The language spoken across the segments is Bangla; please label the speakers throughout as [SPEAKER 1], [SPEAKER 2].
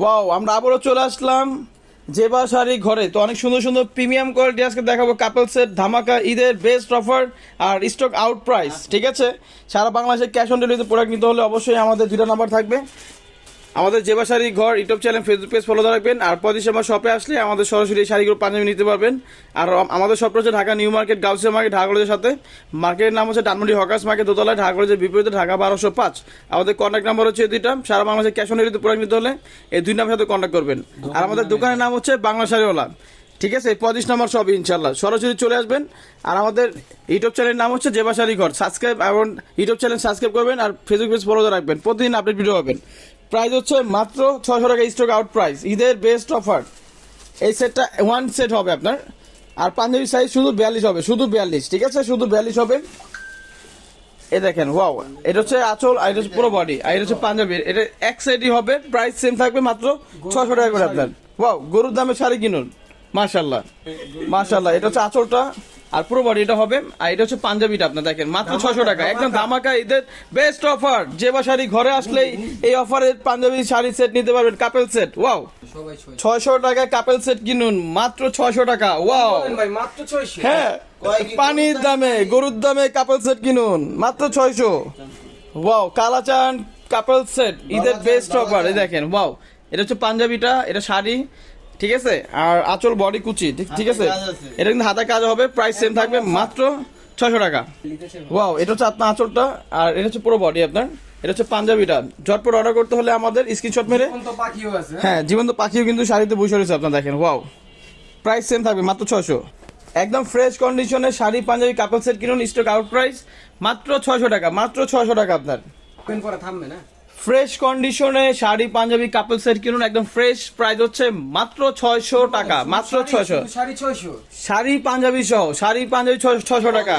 [SPEAKER 1] ওয়াও আমরা আবারও চলে আসলাম জেবা শাড়ি ঘরে। তো অনেক সুন্দর সুন্দর প্রিমিয়াম কোয়ালিটি আজকে দেখাবো কাপল সেট ধামাকা, ঈদের বেস্ট অফার আর স্টক আউট প্রাইস ঠিক আছে? সারা বাংলাদেশে ক্যাশ অন ডেলিভারি প্রোডাক্ট নিতে হলে অবশ্যই আমাদের দুটো নাম্বার থাকবে। আমাদের Zeba sari Ghar, YouTube channel Facebook page follow রাখবেন। আর পঁচিশ আমার শপে আসলে আমাদের সরাসরি এই শাড়িগুলো পাঞ্জাবি নিতে পারবেন। আর আমাদের শপ রয়েছে Dhaka new market, Gausia market, Dhaka কলেজের সাথে। মার্কেটের নাম হচ্ছে ডানমন্ডি হকার্স মার্কেট, দোতলায় ঢাকা কলেজের বিপরীতে ঢাকা বারোশো পাঁচ। আমাদের কন্ট্যাক্ট নাম্বার হচ্ছে দুইটা। সারা বাংলাদেশে ক্যাশ অন ডেলিভারিতে প্রোডাক্ট নিতে হলে এই দুই নামের সাথে কন্ট্যাক্ট করবেন। আর আমাদের দোকানের নাম হচ্ছে বাংলা শাড়িওয়ালা। ঠিক আছে পঁচিশ নম্বর সব ইনশাল্লাহ সরাসরি চলে আসবেন। আর আমাদের ইউটিউব চ্যানেলের নাম হচ্ছে জেবা শাড়ি ঘর। সাবস্ক্রাইব এবং ইউটিউব চ্যানেল সাবস্ক্রাইব করবেন আর ফেসবুক পেজ ফলো রাখবেন। প্রতিদিন আপডেট ভিডিও পাবেন। প্রাইস হচ্ছে মাত্র ছশো টাকা স্টক আউট প্রাইস ঈদের বেস্ট অফার এই সেটটা ওয়ান সেট হবে আপনার। আর পাঞ্জাবি সাইজ শুধু বিয়াল্লিশ হবে, শুধু বিয়াল্লিশ, ঠিক আছে? শুধু বিয়াল্লিশ হবে। এ দেখেন ওয়াও এটা হচ্ছে আঁচল আর এটা হচ্ছে পুরো বডি আর এটা হচ্ছে পাঞ্জাবির। এটা এক সাইডই হবে প্রাইস সেম থাকবে মাত্র ছশো টাকা করে আপনার। ওয়াও গরুর দামে শাড়ি কিনুন। মাশাল্লাহ মাশাল্লাহ এটা হচ্ছে আঁচলটা। আর পুরো বডি এটা হবে আর এটা হচ্ছে পাঞ্জাবিটা আপনার দেখেন মাত্র ছশো টাকা। একদম ধামাকা ঈদের বেস্ট অফার যে বা শাড়ি ঘরে আসলেই এই অফারের পাঞ্জাবি শাড়ি সেট নিতে পারবেন কাপেল সেট ওয়াও ছয়শো টাকায় কাপেল সেট কিনুন মাত্র ছয়শো টাকা। ওয়াও
[SPEAKER 2] মাত্র ছয়শো।
[SPEAKER 1] হ্যাঁ পানির দামে? গরুর দামে কাপেল সেট কিনুন মাত্র ছয়শো। ওয়াও কালাচান কাপল সেট ঈদের বেস্ট অফার এই দেখেন ওয়াও এটা হচ্ছে পাঞ্জাবিটা এটা শাড়ি। ঠিক আছে? আর আঁচল বডি কুচি ঠিক ঠিক আছে? এটা কিন্তু হাতে কাজ হবে প্রাইস সেম থাকবে মাত্র ছয়শো টাকা। ওয়াও এটা হচ্ছে আপনার আঁচলটা আর এটা হচ্ছে পুরো বডি আপনার। এটা হচ্ছে পাঞ্জাবিটা। ঝটপট অর্ডার করতে হলে আমাদের স্ক্রিনশট মেরে
[SPEAKER 2] আছে
[SPEAKER 1] হ্যাঁ? জীবন্ত পাখিও কিন্তু শাড়িতে বসে রয়েছে আপনার দেখেন ওয়াও প্রাইস সেম থাকবে মাত্র ছয়শো। একদম ফ্রেশ কন্ডিশনে শাড়ি পাঞ্জাবি কাপল সেট কিনুন স্টক আউট প্রাইস মাত্র ছয়শো টাকা মাত্র ছয়শো টাকা আপনার।
[SPEAKER 2] থামবে না?
[SPEAKER 1] ফ্রেশ কন্ডিশনে শাড়ি পাঞ্জাবি কাপল সেট কিনুন একদম ফ্রেশ প্রাইস হচ্ছে মাত্র ছয়শো টাকা মাত্র ছয়শো।
[SPEAKER 2] শাড়ি
[SPEAKER 1] পাঞ্জাবি সহ শাড়ি পাঞ্জাবি ছয়শো টাকা।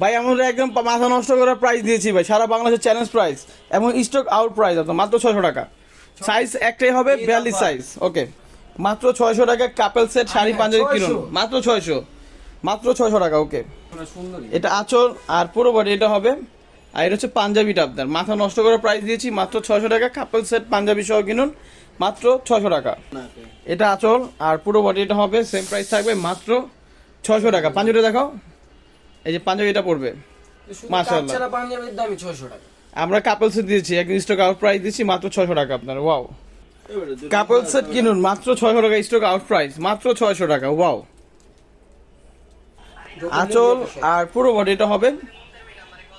[SPEAKER 1] ভাই আমরা একদম মাথা নষ্ট করার প্রাইস দিয়েছি ভাই সারা বাংলাদেশের চ্যালেঞ্জ প্রাইস এবং স্টক আউট প্রাইস আপনার মাত্র ছয়শো টাকা। সাইজ একটাই হবে বিয়াল্লিশ সাইজ ওকে মাত্র ছয়শো টাকা কাপেল সেট শাড়ি পাঞ্জাবি কিনুন মাত্র ছয়শো। মাত্র ছয়শো টাকা ওকে এটা আঁচল আর পুরো বডি এটা হবে আর এটা হচ্ছে পাঞ্জাবিটা আপনার। মাথা নষ্ট করার প্রাইস দিয়েছি মাত্র ছয়শো টাকা কাপল সেট পাঞ্জাবি সহ কিনুন মাত্র ছয়শো টাকা। এটা আচল আর পুরো বডি এটা হবে সেম প্রাইস থাকবে মাত্র ছয়শো টাকা। পাঞ্জাবিটা দেখাও। এই যে পাঞ্জাবিটা পড়বে। মাশাআল্লাহ।
[SPEAKER 2] ছাড়া পাঞ্জাবির দামই ছয়শো টাকা।
[SPEAKER 1] আমরা কাপল সেট দিয়েছি এক স্টক আউট প্রাইস দিচ্ছি মাত্র ছয়শো টাকা আপনার। ওয়াও কাপল সেট কিনুন মাত্র ছয়শো টাকা স্টক আউট প্রাইস মাত্র ছয়শো টাকা। ওয়াও আচল আর পুরো বডিটা হবে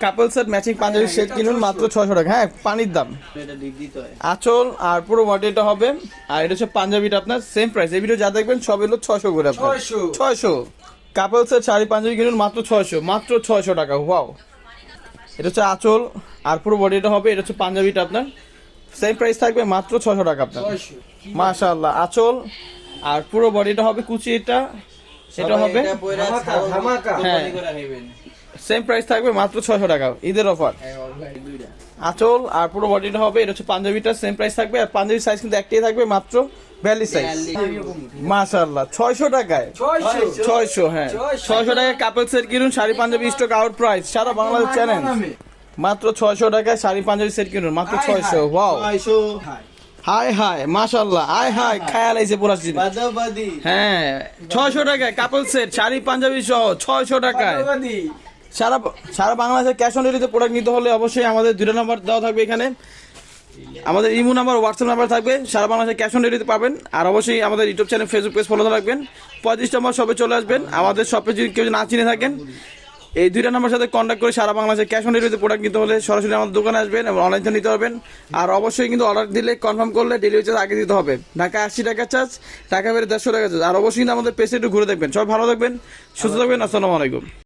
[SPEAKER 1] couple set matching Punjabi set কিনুন মাত্র ছয়শো টাকা। হ্যাঁ পানির দাম।
[SPEAKER 3] এটা হয়।
[SPEAKER 1] আঁচল আর পুরো বডিটা হবে আর এটা হচ্ছে পাঞ্জাবিটা আপনার সেম প্রাইস এই ভিডিও যা দেখবেন সব এলো ছয়শো করে আপনার।
[SPEAKER 2] ছয়শো।
[SPEAKER 1] কাপল সেট শাড়ি পাঞ্জাবি কিনুন মাত্র ছয়শো মাত্র ছয়শো টাকা। ওয়াও এটা হচ্ছে আঁচল আর পুরো বডিটা হবে এটা হচ্ছে পাঞ্জাবিটা আপনার। সেম প্রাইস থাকবে মাত্র ছয়শো টাকা আপনার। মাশাআল্লাহ আঁচল আর পুরো বডিটা হবে কুচি এটা। এটা হবে। হ্যাঁ। সেম প্রাইস থাকবে মাত্র ছয়শো টাকা ঈদের অফার আঁচল আর পুরো বডিটা হবে এটা হচ্ছে পাঞ্জাবিটা সেম প্রাইস থাকবে। আর পাঞ্জাবি সাইজ কিন্তু একটাই থাকবে মাত্র বিয়াল্লিশ সাইজ ছয়শো টাকায়।
[SPEAKER 2] ছয়শো?
[SPEAKER 1] হ্যাঁ।
[SPEAKER 2] ছয়শো।
[SPEAKER 1] টাকায় কাপল সেট কিনুন sari Punjabi stock out price সারা বাংলাদেশ চ্যালেঞ্জ মাত্র ছয়শো টাকায় শাড়ি পাঞ্জাবি সেট কিনুন মাত্র ছয়শো ওয়াও হাই হাই হাই খেয়াল আইছে পুরা জিনিস। হ্যাঁ ছয়শো টাকায় কাপল সেট শাড়ি পাঞ্জাবি সহ ছয়শো টাকায়। সারা সারা বাংলাদেশে ক্যাশ অন ডেলিভারিতে প্রোডাক্ট নিতে হলে অবশ্যই আমাদের দুটো নাম্বার দেওয়া থাকবে এখানে। আমাদের ইমো নাম্বার হোয়াটসঅ্যাপ নাম্বার থাকবে। সারা বাংলাদেশে ক্যাশ অন ডেলিভারিতে পাবেন। আর অবশ্যই আমাদের YouTube channel Facebook page follow রাখবেন। পঁয়ত্রিশ নম্বর শপে চলে আসবেন। আমাদের শপে যদি কেউ না চিনে থাকেন, এই দুইটা নাম্বার সাথে কন্ট্যাক্ট করে সারা বাংলাদেশে ক্যাশ অন ডেলিভারিতে প্রোডাক্ট নিতে হলে সরাসরি আমাদের দোকানে আসবেন এবং অনলাইন নিতে পারবেন। আর অবশ্যই কিন্তু অর্ডার দিলে কনফার্ম করলে ডেলিভারি চার্জ আগে দিতে হবে। ঢাকা আশি টাকা চার্জ টাকা বেড়ে দেড়শো টাকা চার্জ আর অবশ্যই কিন্তু আমাদের পেজে একটু ঘুরে দেখবেন। সব ভালো থাকবেন, সুস্থ থাকবেন। আসসালামু আলাইকুম।